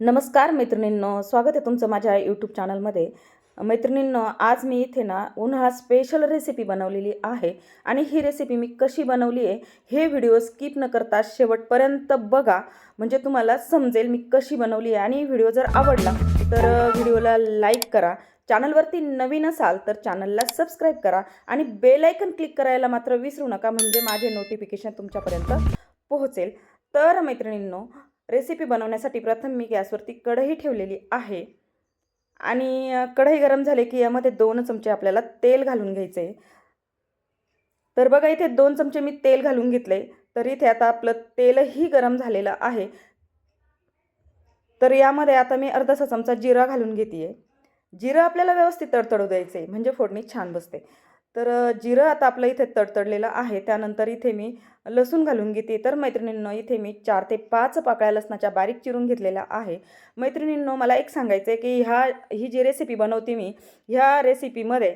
नमस्कार मैत्रिणींनो स्वागत आहे तुमचं माझ्या यूट्यूब चॅनलमध्ये मैत्रिणींनो आज मी इथे ना उन्हाळा स्पेशल रेसिपी बनवलेली आहे आणि ही रेसिपी मी कशी बनवली आहे हे व्हिडिओ स्किप न करता शेवटपर्यंत बघा. म्हणजे तुम्हाला समजेल मी कशी बनवली आहे आणि व्हिडिओ जर आवडला तर व्हिडिओला लाईक करा. चॅनलवरती नवीन असाल तर चॅनलला सबस्क्राईब करा आणि बेलायकन क्लिक करायला मात्र विसरू नका. म्हणजे माझे नोटिफिकेशन तुमच्यापर्यंत पोहोचेल. तर मैत्रिणींनो रेसिपी बनवण्यासाठी प्रथम मी गॅसवरती कढई ठेवलेली आहे. आणि कढई गरम झाली की यामध्ये दोन चमचे आपल्याला तेल घालून घ्यायचे आहे तर बघा इथे दोन चमचे मी तेल घालून घेतले. तर इथे आता आपलं तेलही गरम झालेलं आहे. तर यामध्ये आता मी अर्धासा चमचा जिरा घालून घेते आहे जिरं आपल्याला व्यवस्थित तडतडू द्यायचं आहे म्हणजे फोडणी छान बसते. तर जिरं आता आपलं इथे तडतडलेलं आहे. त्यानंतर इथे मी लसूण घालून घेते. तर मैत्रिणींनो इथे मी चार ते पाच पाकळ्या लसणाच्या बारीक चिरून घेतलेल्या आहे. मैत्रिणींनो मला एक सांगायचं आहे की ह्या ही जी रेसिपी बनवते मी ह्या रेसिपीमध्ये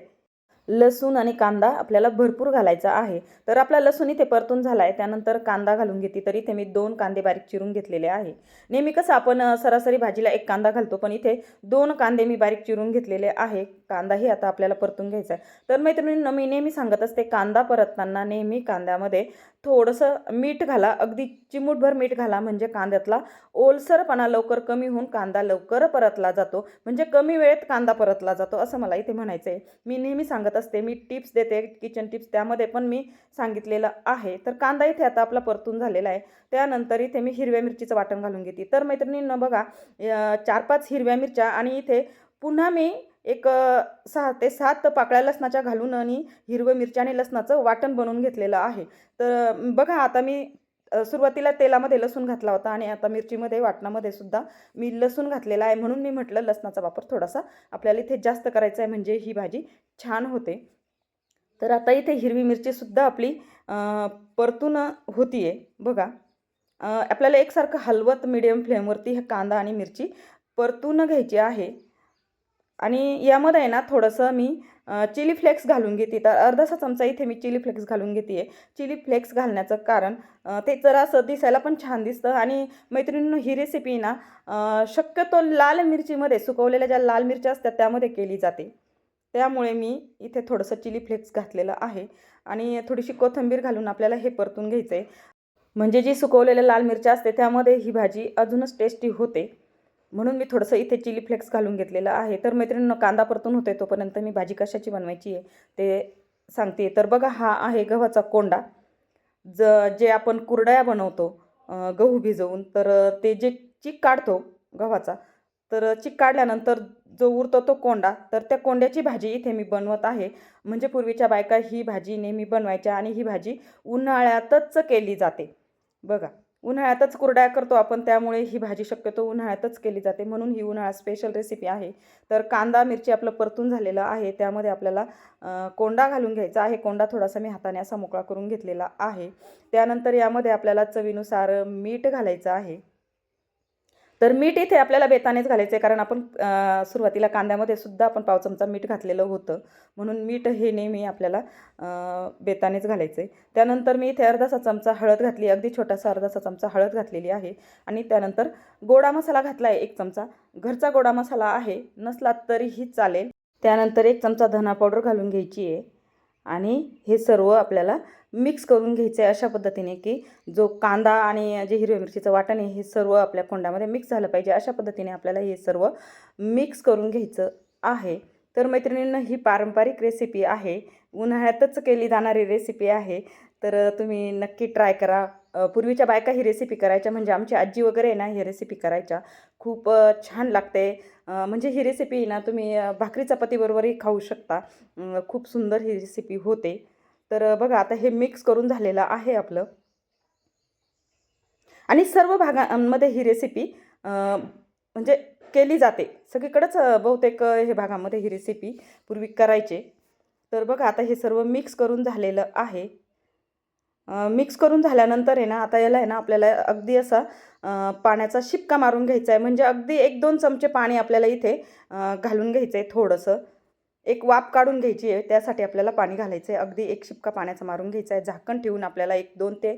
लसूण आणि कांदा आपल्याला भरपूर घालायचा आहे. तर आपला लसूण इथे परतून झाला आहे त्यानंतर कांदा घालून घेते. तर इथे मी दोन कांदे बारीक चिरून घेतलेले आहे. नेहमी कसं आपण सरासरी भाजीला एक कांदा घालतो पण इथे दोन कांदे मी बारीक चिरून घेतलेले आहे. कांदाही आता आपल्याला परतून घ्यायचा आहे. तर मैत्रिणींना मी नेहमी सांगत असते कांदा परतताना नेहमी कांद्यामध्ये थोडंसं मीठ घाला. अगदी चिमूटभर मीठ घाला म्हणजे कांद्यातला ओलसरपणा लवकर कमी होऊन कांदा लवकर परतला जातो. म्हणजे कमी वेळेत कांदा परतला जातो असं मला इथे म्हणायचं आहे मी नेहमी सांगत असते मी टिप्स देते किचन टिप्स त्यामध्ये पण मी सांगितलेलं आहे. तर कांदा इथे आता आपला परतून झालेला आहे. त्यानंतर इथे मी हिरव्या मिरचीचं वाटण घालून घेते. तर मैत्रिणींना बघा चार पाच हिरव्या मिरच्या आणि इथे पुन्हा मी एक सहा ते सात पाकळ्या लसणाच्या घालून आणि हिरवं मिरच्या आणि लसणाचं वाटण बनवून घेतलेलं आहे. तर बघा आता मी सुरुवातीला तेलामध्ये लसूण घातला होता आणि आता मिरचीमध्ये वाटणामध्ये सुद्धा मी लसूण घातलेला आहे. म्हणून मी म्हटलं लसणाचा वापर थोडासा आपल्याला इथे जास्त करायचा आहे म्हणजे ही भाजी छान होते. तर आता इथे हिरवी मिरचीसुद्धा आपली परतून होती आहे बघा आपल्याला एकसारखं हलवत मिडियम फ्लेमवरती हे कांदा आणि मिरची परतून घ्यायची आहे. आणि यामध्ये आहे ना थोडंसं मी चिली फ्लेक्स घालून घेते. तर अर्धासा चमचा इथे मी चिली फ्लेक्स घालून घेते आहे चिली फ्लेक्स घालण्याचं कारण ते ते जरासं दिसायला पण छान दिसतं. आणि मैत्रिणींनो ही रेसिपी ना शक्यतो लाल मिरचीमध्ये सुकवलेल्या ज्या लाल मिरच्या असतात त्यामध्ये केली जाते. त्यामुळे मी इथे थोडंसं चिली फ्लेक्स घातलेलं आहे. आणि थोडीशी कोथिंबीर घालून आपल्याला हे परतून घ्यायचं आहे म्हणजे जी सुकवलेल्या लाल मिरच्या असते त्यामध्ये ही भाजी अजूनच टेस्टी होते. म्हणून मी थोडंसं इथे चिली फ्लेक्स घालून घेतलेलं आहे. तर मैत्रिणींनो कांदा परतून होते तोपर्यंत मी भाजी कशाची बनवायची आहे ते सांगते. तर बघा हा आहे गव्हाचा कोंडा. ज जे आपण कुरडया बनवतो गहू भिजवून तर ते जे चीक काढतो गव्हाचा तर चीक काढल्यानंतर जो उरतो तो कोंडा. तर त्या कोंड्याची भाजी इथे मी बनवत आहे. म्हणजे पूर्वीच्या बायका ही भाजी नेहमी बनवायच्या आणि ही भाजी उन्हाळ्यातच केली जाते. बघा. उन्हाळ्यातच कुरड्या करतो आपण त्यामुळे ही भाजी शक्यतो उन्हाळ्यातच केली जाते. म्हणून ही उन्हाळा स्पेशल रेसिपी आहे. तर कांदा मिरची आपलं परतून झालेलं आहे. त्यामध्ये आपल्याला कोंडा घालून घ्यायचा आहे. कोंडा थोडासा मी हाताने असा मोकळा करून घेतलेला आहे. त्यानंतर यामध्ये आपल्याला चवीनुसार मीठ घालायचं आहे. तर मीठ इथे आपल्याला बेतानेच घालायचं आहे कारण आपण सुरुवातीला कांद्यामध्ये सुद्धा आपण पाव चमचा मीठ घातलेलं होतं. म्हणून मीठ हे नेहमी आपल्याला बेतानेच घालायचं आहे त्यानंतर मी इथे अर्धासा चमचा हळद घातली अगदी छोटासा अर्धासा चमचा हळद घातलेली आहे. आणि त्यानंतर गोडा मसाला घातला आहे एक चमचा. घरचा गोडा मसाला आहे नसला तरीही चालेल. त्यानंतर एक चमचा धना पावडर घालून घ्यायची आहे. आणि हे सर्व आपल्याला मिक्स करून घ्यायचं आहे अशा पद्धतीने की जो कांदा आणि जे हिरव्या मिरचीचं वाटण आहे हे सर्व आपल्या कोंड्यामध्ये मिक्स झालं पाहिजे. अशा पद्धतीने आपल्याला हे सर्व मिक्स करून घ्यायचं आहे. तर मैत्रिणींना ही पारंपरिक रेसिपी आहे. उन्हाळ्यातच केली जाणारी रेसिपी आहे. तर तुम्ही नक्की ट्राय करा. पूर्वीच्या बायका ही रेसिपी करायच्या. म्हणजे आमची आजी वगैरे आहे ना ही रेसिपी करायच्या. खूप छान लागते. म्हणजे ही रेसिपी ना तुम्ही भाकरी चपातीबरोबरही खाऊ शकता. खूप सुंदर ही रेसिपी होते. तर बघा आता हे मिक्स करून झालेलं आहे आपलं. आणि सर्व भागांमध्ये ही रेसिपी म्हणजे केली जाते. सगळीकडंच बहुतेक हे भागामध्ये ही रेसिपी पूर्वी करायचे. तर बघा आता हे सर्व मिक्स करून झालेलं आहे. मिक्स करून झाल्यानंतर आहे ना आता याला आहे ना आपल्याला अगदी असा पाण्याचा शिपका मारून घ्यायचा आहे. म्हणजे अगदी एक दोन चमचे पाणी आपल्याला इथे घालून घ्यायचं आहे थोडंसं. एक वाफ काढून घ्यायची आहे त्यासाठी आपल्याला पाणी घालायचं आहे अगदी एक शिपका पाण्याचा मारून घ्यायचा आहे झाकण ठेवून आपल्याला एक दोन ते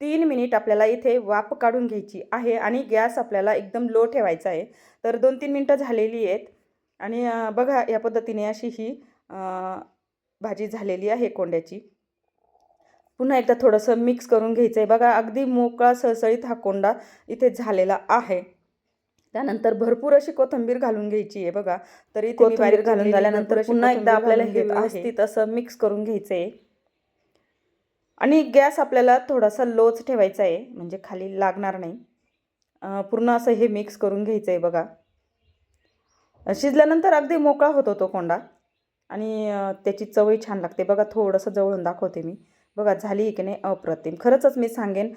तीन मिनिट आपल्याला इथे वाफ काढून घ्यायची आहे आणि गॅस आपल्याला एकदम लो ठेवायचा आहे तर दोन तीन मिनटं झालेली आहेत. आणि बघा या पद्धतीने अशी ही भाजी झालेली आहे कोंड्याची. पुन्हा एकदा थोडंसं मिक्स करून घ्यायचं आहे बघा अगदी मोकळा सळसळीत हा कोंडा इथे झालेला आहे. त्यानंतर भरपूर अशी कोथिंबीर घालून घ्यायची आहे बघा. तर बारीक घालून झाल्यानंतर पुन्हा एकदा आपल्याला हे व्यवस्थित असं मिक्स करून घ्यायचं आहे आणि गॅस आपल्याला थोडासा लोच ठेवायचा आहे म्हणजे खाली लागणार नाही. पूर्ण असं हे मिक्स करून घ्यायचं आहे बघा शिजल्यानंतर अगदी मोकळा होतो तो कोंडा. आणि त्याची चवही छान लागते. बघा थोडंसं जवळून दाखवते मी. बघा झाली की नाही अप्रतिम. खरंचच मी सांगेन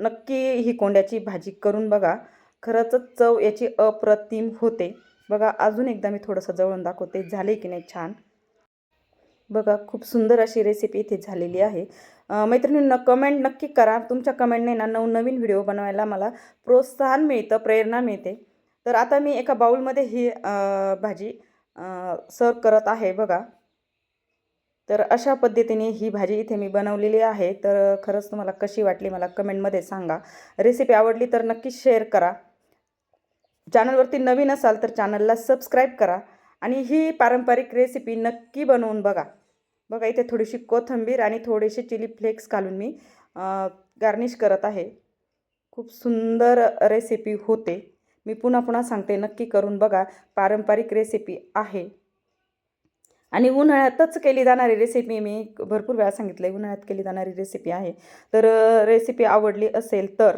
नक्की ही कोंड्याची भाजी करून बघा. खरंचच चव याची अप्रतिम होते. बघा अजून एकदा मी थोडंसं जवळून दाखवते. झाले की नाही छान? बघा खूप सुंदर अशी रेसिपी इथे झालेली आहे. अं, मैत्रिणींना कमेंट नक्की करा. तुमच्या कमेंटने ना नवनवीन व्हिडिओ बनवायला मला प्रोत्साहन मिळतं प्रेरणा मिळते. तर आता मी एका बाऊलमध्ये ही भाजी सर्व करत आहे बघा. तर अशा पद्धतीने ही भाजी इथे मी बनवलेली आहे. तर खरंच तुम्हाला कशी वाटली मला कमेंटमध्ये सांगा. रेसिपी आवडली तर नक्की शेअर करा. चॅनलवरती नवीन असाल तर चॅनलला सबस्क्राईब करा आणि ही पारंपरिक रेसिपी नक्की बनवून बघा. बघा इथे थोडीशी कोथिंबीर आणि थोडेसे चिली फ्लेक्स घालून मी गार्निश करत आहे. खूप सुंदर रेसिपी होते. मी पुन्हा पुन्हा सांगते नक्की करून बघा. पारंपरिक रेसिपी आहे. आणि उन्हाळ्यातच केली जाणारी रेसिपी मी भरपूर वेळा सांगितलं आहे उन्हाळ्यात केली जाणारी रेसिपी आहे. तर रेसिपी आवडली असेल तर